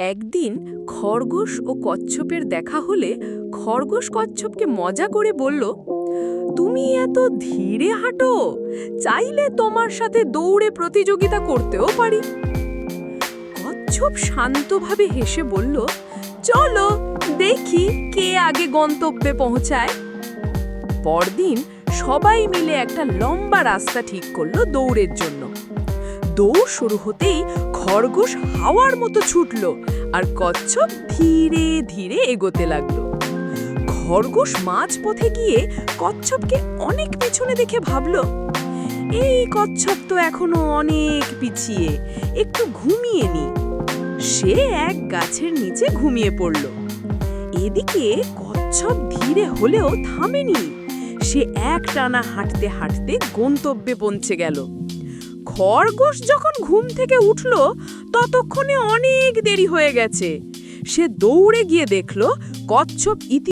একদিন খরগোশ ও কচ্ছপের দেখা হলে খরগোশ কচ্ছপকে মজা করে বলল, তুমি এত ধীরে হাঁটো, চাইলে তোমার সাথে দৌড়ে প্রতিযোগিতা করতেও পারি। কচ্ছপ শান্তভাবে হেসে বলল, চলো, দেখি কে আগে গন্তব্যে পৌঁছায়। পরদিন সবাই মিলে একটা লম্বা রাস্তা ঠিক করল দৌড়ের জন্য। দৌড় শুরু হতেই খরগোশ হাওয়ার মতো ছুটল আর কচ্ছপ ধীরে ধীরে এগোতে লাগল। খরগোশ মাঝপথে গিয়ে কচ্ছপকে অনেক পেছনে দেখে ভাবল, এই কচ্ছপ তো এখনও অনেক পিছিয়ে, একটু ঘুমিয়ে নি। সে এক গাছের নিচে ঘুমিয়ে পড়ল। এদিকে কচ্ছপ ধীরে হলেও থামেনি। সে এক টানা হাঁটতে হাঁটতে গন্তব্যে পৌঁছে গেল। খরগোশ যখন ঘুম থেকে উঠল, ততক্ষণে অনেক দেরি হয়ে গেছে। সে দৌড়ে গিয়ে দেখল, কচ্ছপ ইতি